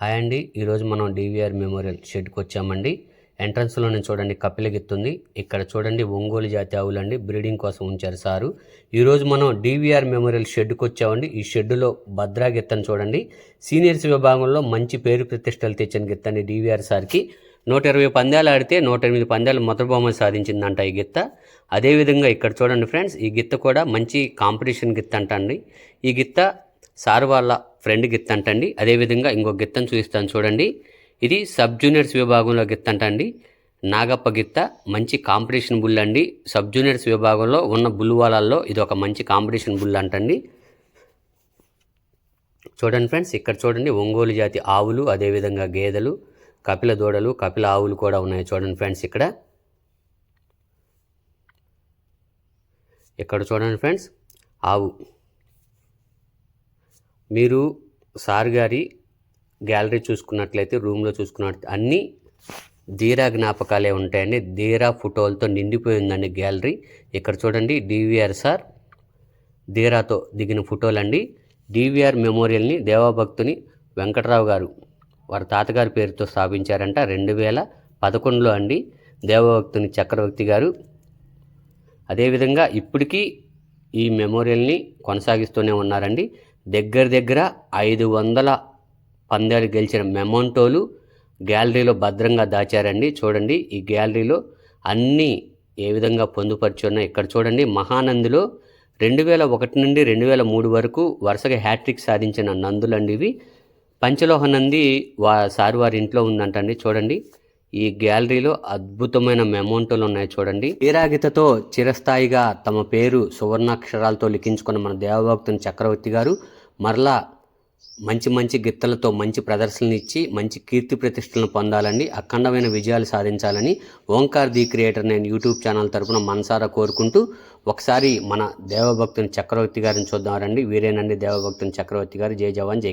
Hi అండి. ఈరోజు మనం డివిఆర్ మెమోరియల్ షెడ్కి వచ్చామండి. ఎంట్రన్స్లోనే చూడండి కపిలగెత్తుంది ఇక్కడ చూడండి ఒంగోలు జాతి ఆవులండి బ్రీడింగ్ కోసం ఉంచారు సారు. ఈరోజు మనం డివిఆర్ మెమోరియల్ షెడ్కి వచ్చామండి. ఈ షెడ్డులో భద్రా గిత్తను చూడండి. సీనియర్స్ విభాగంలో మంచి పేరు ప్రతిష్టలు తెచ్చిన గిత్తండి డివిఆర్ సార్కి. నూట ఇరవై పందాలు ఆడితే నూట ఎనిమిది పందాలు మొదటి బహుమతి సాధించిందంట ఈ గిత్త. అదేవిధంగా ఇక్కడ చూడండి ఫ్రెండ్స్ ఈ గిత్త కూడా మంచి కాంపిటీషన్ గిత్త అంటండి ఈ గిత్త సార్ వాళ్ళ ఫ్రెండ్ గిత్త అంటండి. అదేవిధంగా ఇంకో గిత్తను చూపిస్తాను చూడండి. ఇది సబ్ జూనియర్స్ విభాగంలో గిత్త అంటండి. నాగప్ప గిత్త మంచి కాంపిటీషన్ బుల్ అండి. సబ్ జూనియర్స్ విభాగంలో ఉన్న బుల్ వాళ్ళల్లో ఇది ఒక మంచి కాంపిటీషన్ బుల్ అంటండి. చూడండి ఫ్రెండ్స్ ఇక్కడ చూడండి ఒంగోలు జాతి ఆవులు అదేవిధంగా గేదెలు కపిల దూడలు కపిల ఆవులు కూడా ఉన్నాయి చూడండి ఫ్రెండ్స్ ఇక్కడ. ఇక్కడ చూడండి ఫ్రెండ్స్ ఆవు. మీరు సార్ గారి గ్యాలరీ చూసుకున్నట్లయితే రూమ్లో చూసుకున్నట్లయితే అన్నీ ధీరా జ్ఞాపకాలే ఉంటాయండి. ధీరా ఫోటోలతో నిండిపోయిందండి గ్యాలరీ. ఇక్కడ చూడండి డివిఆర్ సార్ ధీరాతో దిగిన ఫోటోలండి. డివిఆర్ మెమోరియల్ని దేవభక్తుని వెంకటరావు గారు వారి తాతగారి పేరుతో స్థాపించారంట రెండు వేల పదకొండులో అండి. దేవభక్తుని చక్రవర్తి గారు. అదేవిధంగా ఇప్పటికీ ఈ మెమోరియల్ని కొనసాగిస్తూనే ఉన్నారండి. దగ్గర దగ్గర ఐదు వందల పందాలు గెలిచిన మెమోంటోలు గ్యాలరీలో భద్రంగా దాచారండి. చూడండి ఈ గ్యాలరీలో అన్నీ ఏ విధంగా పొందుపరిచి ఇక్కడ చూడండి. మహానందిలో రెండు వేల ఒకటి నుండి రెండు వేల మూడు వరకు వరుసగా హ్యాట్రిక్ సాధించిన నందులండి ఇవి. పంచలోహ నంది వా సార్ వారి ఇంట్లో ఉందంటండి. చూడండి ఈ గ్యాలరీలో అద్భుతమైన మెమోంటోలు ఉన్నాయి చూడండి. వీరాగితతో చిరస్థాయిగా తమ పేరు సువర్ణాక్షరాలతో లిఖించుకున్న మన దేవభక్తుని చక్రవర్తి గారు మరలా మంచి మంచి గిత్తలతో మంచి ప్రదర్శనలు ఇచ్చి మంచి కీర్తి ప్రతిష్టలను పొందాలని అఖండమైన విజయాలు సాధించాలని ఓంకార్ ది క్రియేటర్ నేను యూట్యూబ్ ఛానల్ తరపున మనసారా కోరుకుంటూ ఒకసారి మన దేవభక్తుని చక్రవర్తి గారిని చూద్దాం రండి. వీరేనండి దేవభక్తుని చక్రవర్తి గారు. జై జవాన్ జై